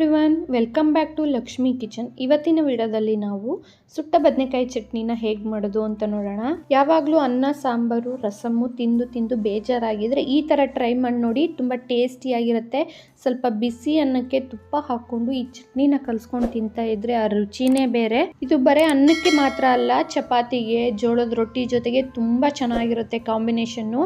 Everyone welcome back to Lakshmi kitchen ಇವತ್ತಿನ ವಿಡಿಯೋದಲ್ಲಿ ನಾವು ಸುಟ್ಟ ಬದನೆಕಾಯಿ ಚಟ್ನಿನ ಹೇಗೆ ಮಾಡೋದು ಅಂತ ನೋಡೋಣ. ಯಾವಾಗಲೂ ಅನ್ನ, ಸಾಂಬಾರು ರಸಮ್ಮು ತಿಂದು ತಿಂದು ಬೇಜಾರಾಗಿದ್ರೆ ಈ ಥರ ಟ್ರೈ ಮಾಡಿ ನೋಡಿ, ತುಂಬ ಟೇಸ್ಟಿಯಾಗಿರುತ್ತೆ ಸ್ವಲ್ಪ ಬಿಸಿ ಅನ್ನಕ್ಕೆ ತುಪ್ಪ ಹಾಕ್ಕೊಂಡು ಈ ಚಟ್ನಿನ ಕಲಸ್ಕೊಂಡು ತಿಂತಾ ಇದ್ರೆ ಆ ರುಚಿನೇ ಬೇರೆ. ಇದು ಬರೀ ಅನ್ನಕ್ಕೆ ಮಾತ್ರ ಅಲ್ಲ, ಚಪಾತಿಗೆ, ಜೋಳದ ರೊಟ್ಟಿ ಜೊತೆಗೆ ತುಂಬ ಚೆನ್ನಾಗಿರುತ್ತೆ ಕಾಂಬಿನೇಷನ್ನು.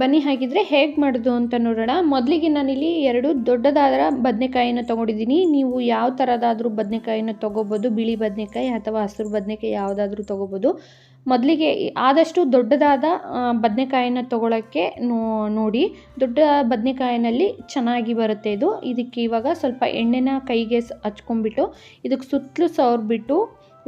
ಬನ್ನಿ ಹಾಗಿದ್ರೆ ಹೇಗೆ ಮಾಡೋದು ಅಂತ ನೋಡೋಣ. ಮೊದಲಿಗೆ ನಾನಿಲ್ಲಿ ಎರಡು ದೊಡ್ಡದಾದ ಬದನೆಕಾಯಿನ ತೊಗೊಂಡಿದ್ದೀನಿ. ನೀವು ಯಾವ ಥರದಾದರೂ ಬದನೆಕಾಯಿನ ತೊಗೋಬೋದು, ಬಿಳಿ ಬದನೆಕಾಯಿ ಅಥವಾ ಹಸಿರು ಬದನೆಕಾಯಿ ಯಾವುದಾದ್ರೂ ತೊಗೋಬೋದು. ಮೊದಲಿಗೆ ಆದಷ್ಟು ದೊಡ್ಡದಾದ ಬದನೆಕಾಯಿನ ತೊಗೊಳಕ್ಕೆ ನೋಡಿ. ದೊಡ್ಡ ಬದನೆಕಾಯಿನಲ್ಲಿ ಚೆನ್ನಾಗಿ ಬರುತ್ತೆ ಇದು. ಇದಕ್ಕೆ ಇವಾಗ ಸ್ವಲ್ಪ ಎಣ್ಣೆನ ಕೈಗೆ ಹಚ್ಕೊಂಡ್ಬಿಟ್ಟು, ಇದಕ್ಕೆ ಸುತ್ತಲೂ ಸವರ್ಬಿಟ್ಟು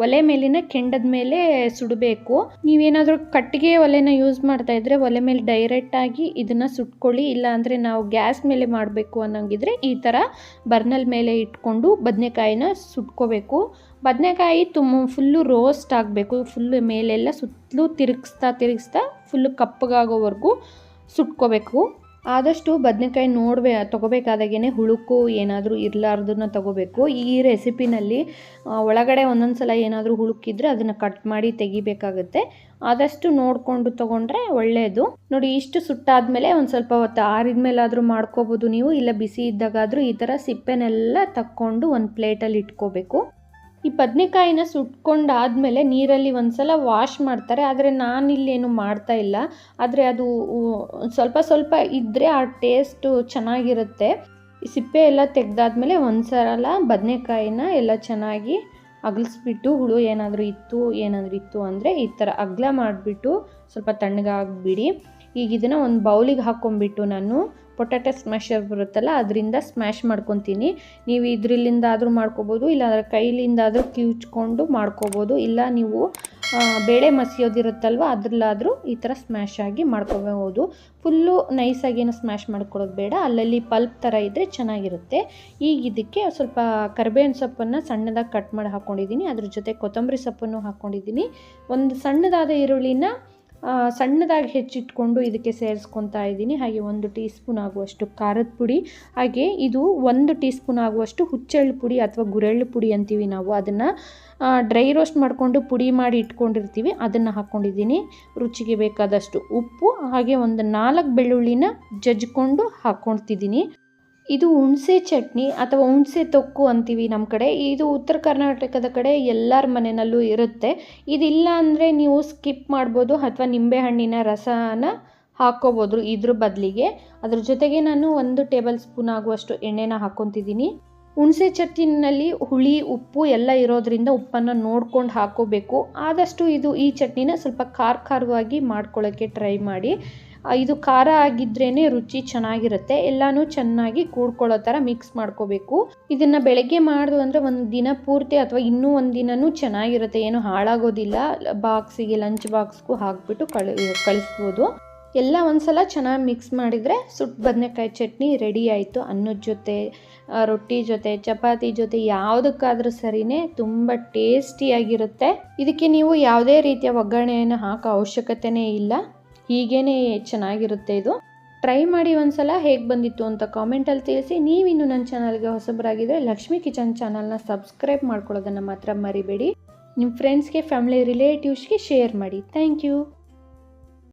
ಒಲೆ ಮೇಲಿನ ಕೆಂಡದ ಮೇಲೆ ಸುಡಬೇಕು. ನೀವೇನಾದರೂ ಕಟ್ಟಿಗೆ ಒಲೆನ ಯೂಸ್ ಮಾಡ್ತಾ ಇದ್ರೆ ಒಲೆ ಮೇಲೆ ಡೈರೆಕ್ಟಾಗಿ ಇದನ್ನು ಸುಟ್ಕೊಳ್ಳಿ ಇಲ್ಲ ಅಂದರೆ ನಾವು ಗ್ಯಾಸ್ ಮೇಲೆ ಮಾಡಬೇಕು ಅನ್ನೋಂಗಿದ್ರೆ ಈ ಥರ ಬರ್ನಲ್ ಮೇಲೆ ಇಟ್ಕೊಂಡು ಬದನೆಕಾಯಿನ ಸುಟ್ಕೋಬೇಕು. ಬದನೆಕಾಯಿ ತುಂಬ ಫುಲ್ಲು ರೋಸ್ಟ್ ಆಗಬೇಕು ಫುಲ್ಲು ಮೇಲೆಲ್ಲ ಸುತ್ತಲೂ ತಿರುಗಿಸ್ತಾ ತಿರುಗಿಸ್ತಾ ಫುಲ್ಲು ಕಪ್ಪಗಾಗೋವರೆಗೂ ಸುಟ್ಕೋಬೇಕು. ಆದಷ್ಟು ಬದನೆಕಾಯಿ ನೋಡ್ಬೇ ತೊಗೋಬೇಕಾದಾಗೇ ಹುಳುಕು ಏನಾದರೂ ಇರಲಾರ್ದನ್ನ ತೊಗೋಬೇಕು. ಈ ರೆಸಿಪಿನಲ್ಲಿ ಒಳಗಡೆ ಒಂದೊಂದು ಸಲ ಏನಾದರೂ ಹುಳುಕಿದ್ರೆ ಅದನ್ನು ಕಟ್ ಮಾಡಿ ತೆಗಿಬೇಕಾಗುತ್ತೆ. ಆದಷ್ಟು ನೋಡಿಕೊಂಡು ತೊಗೊಂಡ್ರೆ ಒಳ್ಳೆಯದು ನೋಡಿ, ಇಷ್ಟು ಸುಟ್ಟಾದಮೇಲೆ ಒಂದು ಸ್ವಲ್ಪ ಹೊತ್ತು ಆರಿದ ಮೇಲಾದರೂ ಮಾಡ್ಕೋಬೋದು ನೀವು, ಇಲ್ಲ ಬಿಸಿ ಇದ್ದಾಗಾದರೂ ಈ ಥರ ಸಿಪ್ಪೆನೆಲ್ಲ ತಕ್ಕೊಂಡು ಒಂದು ಪ್ಲೇಟಲ್ಲಿ ಇಟ್ಕೋಬೇಕು. ಈ ಬದನೆಕಾಯಿನ ಸುಟ್ಕೊಂಡಾದಮೇಲೆ ನೀರಲ್ಲಿ ಒಂದ್ಸಲ ವಾಶ್ ಮಾಡ್ತಾರೆ. ಆದರೆ ನಾನಿಲ್ಲೇನು ಮಾಡ್ತಾ ಇಲ್ಲ. ಆದರೆ ಅದು ಸ್ವಲ್ಪ ಸ್ವಲ್ಪ ಇದ್ದರೆ ಆ ಟೇಸ್ಟು ಚೆನ್ನಾಗಿರುತ್ತೆ. ಸಿಪ್ಪೆ ಎಲ್ಲ ತೆಗೆದಾದ್ಮೇಲೆ ಒಂದು ಸಲ ಬದನೆಕಾಯಿನ ಎಲ್ಲ ಚೆನ್ನಾಗಿ ಅಗಲಿಸ್ಬಿಟ್ಟು, ಹುಳು ಏನಾದರೂ ಇತ್ತು ಏನಾದರೂ ಇತ್ತು ಅಂದರೆ ಈ ಥರ ಅಗಲ ಮಾಡಿಬಿಟ್ಟು ಸ್ವಲ್ಪ ತಣ್ಣಗಾಗ್ಬಿಡಿ. ಈಗ ಇದನ್ನು ಒಂದು ಬೌಲಿಗೆ ಹಾಕ್ಕೊಂಬಿಟ್ಟು ನಾನು ಪೊಟ್ಯಾಟೊ ಸ್ಮ್ಯಾಶರ್ ಬರುತ್ತಲ್ಲ, ಅದರಿಂದ ಸ್ಮ್ಯಾಶ್ ಮಾಡ್ಕೊತೀನಿ. ನೀವು ಇದರಲ್ಲಿಂದ ಆದರೂ ಮಾಡ್ಕೋಬೋದು, ಇಲ್ಲಾಂದರೆ ಕೈಲಿಂದಾದರೂ ಕಿವುಚ್ಕೊಂಡು ಮಾಡ್ಕೋಬೋದು. ಇಲ್ಲ ನೀವು ಬೇಳೆ ಮಸಿಯೋದಿರುತ್ತಲ್ವ, ಅದರಲ್ಲಾದರೂ ಈ ಥರ ಸ್ಮ್ಯಾಶ್ ಆಗಿ ಮಾಡ್ಕೋಬೋದು. ಫುಲ್ಲು ನೈಸಾಗೇನು ಸ್ಮ್ಯಾಶ್ ಮಾಡ್ಕೊಳ್ಳೋದು ಬೇಡ. ಅಲ್ಲಲ್ಲಿ ಪಲ್ಪ್ ಥರ ಇದ್ದರೆ ಚೆನ್ನಾಗಿರುತ್ತೆ. ಈಗ ಇದಕ್ಕೆ ಸ್ವಲ್ಪ ಕರಿಬೇವಿನ ಸೊಪ್ಪನ್ನು ಸಣ್ಣದಾಗಿ ಕಟ್ ಮಾಡಿ ಹಾಕ್ಕೊಂಡಿದ್ದೀನಿ ಅದ್ರ ಜೊತೆ ಕೊತ್ತಂಬರಿ ಸೊಪ್ಪನ್ನು ಹಾಕ್ಕೊಂಡಿದ್ದೀನಿ ಒಂದು ಸಣ್ಣದಾದ ಈರುಳ್ಳಿನ ಸಣ್ಣದಾಗಿ ಹೆಚ್ಚಿಟ್ಕೊಂಡು ಇದಕ್ಕೆ ಸೇರಿಸ್ಕೊತಾ ಇದ್ದೀನಿ. ಹಾಗೆ ಒಂದು ಟೀ ಸ್ಪೂನ್ ಆಗುವಷ್ಟು ಖಾರದ ಪುಡಿ, ಹಾಗೆ ಇದು ಒಂದು ಟೀ ಸ್ಪೂನ್ ಆಗುವಷ್ಟು ಹುಚ್ಚೆಳ್ಳು ಪುಡಿ ಅಥವಾ ಗುರೆಳ್ಳು ಪುಡಿ ಅಂತೀವಿ ನಾವು. ಅದನ್ನು ಡ್ರೈ ರೋಸ್ಟ್ ಮಾಡಿಕೊಂಡು ಪುಡಿ ಮಾಡಿ ಇಟ್ಕೊಂಡಿರ್ತೀವಿ. ಅದನ್ನು ಹಾಕ್ಕೊಂಡಿದ್ದೀನಿ ರುಚಿಗೆ ಬೇಕಾದಷ್ಟು ಉಪ್ಪು, ಹಾಗೆ ಒಂದು ನಾಲ್ಕು ಬೆಳ್ಳುಳ್ಳಿನ ಜಜ್ಕೊಂಡು ಹಾಕ್ಕೊಳ್ತಿದ್ದೀನಿ. ಇದು ಹುಣಸೆ ಚಟ್ನಿ ಅಥವಾ ಹುಣಸೆ ತೊಕ್ಕು ಅಂತೀವಿ ನಮ್ಮ ಕಡೆ. ಇದು ಉತ್ತರ ಕರ್ನಾಟಕದ ಕಡೆ ಎಲ್ಲರ ಮನೆಯಲ್ಲೂ ಇರುತ್ತೆ. ಇದಿಲ್ಲ ಅಂದರೆ ನೀವು ಸ್ಕಿಪ್ ಮಾಡ್ಬೋದು ಅಥವಾ ನಿಂಬೆಹಣ್ಣಿನ ರಸನ ಹಾಕ್ಕೋಬೋದು ಇದ್ರ ಬದಲಿಗೆ. ಅದ್ರ ಜೊತೆಗೆ ನಾನು ಒಂದು ಟೇಬಲ್ ಸ್ಪೂನ್ ಆಗುವಷ್ಟು ಎಣ್ಣೆನ ಹಾಕ್ಕೊತಿದ್ದೀನಿ ಹುಣಸೆ ಚಟ್ನಿನಲ್ಲಿ ಹುಳಿ, ಉಪ್ಪು ಎಲ್ಲ ಇರೋದ್ರಿಂದ ಉಪ್ಪನ್ನು ನೋಡ್ಕೊಂಡು ಹಾಕೋಬೇಕು. ಆದಷ್ಟು ಇದು ಈ ಚಟ್ನಿನ ಸ್ವಲ್ಪ ಖಾರ ಖಾರವಾಗಿ ಮಾಡ್ಕೊಳ್ಳೋಕ್ಕೆ ಟ್ರೈ ಮಾಡಿ. ಇದು ಖಾರ ಆಗಿದ್ರೇ ರುಚಿ ಚೆನ್ನಾಗಿರುತ್ತೆ. ಎಲ್ಲನೂ ಚೆನ್ನಾಗಿ ಕೂಡ್ಕೊಳ್ಳೋ ಥರ ಮಿಕ್ಸ್ ಮಾಡ್ಕೋಬೇಕು. ಇದನ್ನು ಬೆಳಗ್ಗೆ ಮಾಡೋದು ಅಂದರೆ ಒಂದು ದಿನ ಪೂರ್ತಿ ಅಥವಾ ಇನ್ನೂ ಒಂದು ದಿನವೂ ಚೆನ್ನಾಗಿರುತ್ತೆ. ಏನು ಹಾಳಾಗೋದಿಲ್ಲ. ಬಾಕ್ಸಿಗೆ, ಲಂಚ್ ಬಾಕ್ಸ್ಗೂ ಹಾಕ್ಬಿಟ್ಟು ಕಳಿ, ಕಳಿಸ್ಬೋದು. ಎಲ್ಲ ಒಂದ್ಸಲ ಚೆನ್ನಾಗಿ ಮಿಕ್ಸ್ ಮಾಡಿದರೆ ಸುಟ್ಟು ಬದನೆಕಾಯಿ ಚಟ್ನಿ ರೆಡಿ ಆಯಿತು ಅನ್ನದ ಜೊತೆ. ರೊಟ್ಟಿ ಜೊತೆ, ಚಪಾತಿ ಜೊತೆ ಯಾವುದಕ್ಕಾದ್ರೂ ಸರಿನೇ ತುಂಬ ಟೇಸ್ಟಿಯಾಗಿರುತ್ತೆ. ಇದಕ್ಕೆ ನೀವು ಯಾವುದೇ ರೀತಿಯ ಒಗ್ಗರಣೆಯನ್ನು ಹಾಕೋ ಅವಶ್ಯಕತೆನೇ ಇಲ್ಲ. ಹೀಗೇ ಚೆನ್ನಾಗಿರುತ್ತೆ ಇದು. ಟ್ರೈ ಮಾಡಿ ಒಂದ್ಸಲ ಹೇಗೆ ಬಂದಿತ್ತು ಅಂತ ಕಾಮೆಂಟಲ್ಲಿ ತಿಳಿಸಿ. ನೀವಿನ್ನು ನನ್ನ ಚಾನಲ್ಗೆ ಹೊಸಬರಾಗಿದ್ದರೆ ಲಕ್ಷ್ಮೀ ಕಿಚನ್ ಚಾನಲ್ನ ಸಬ್ಸ್ಕ್ರೈಬ್ ಮಾಡ್ಕೊಳ್ಳೋದನ್ನು ಮಾತ್ರ ಮರಿಬೇಡಿ. ನಿಮ್ಮ ಫ್ರೆಂಡ್ಸ್ಗೆ ಫ್ಯಾಮಿಲಿ ರಿಲೇಟಿವ್ಸ್ಗೆ ಶೇರ್ ಮಾಡಿ. Thank you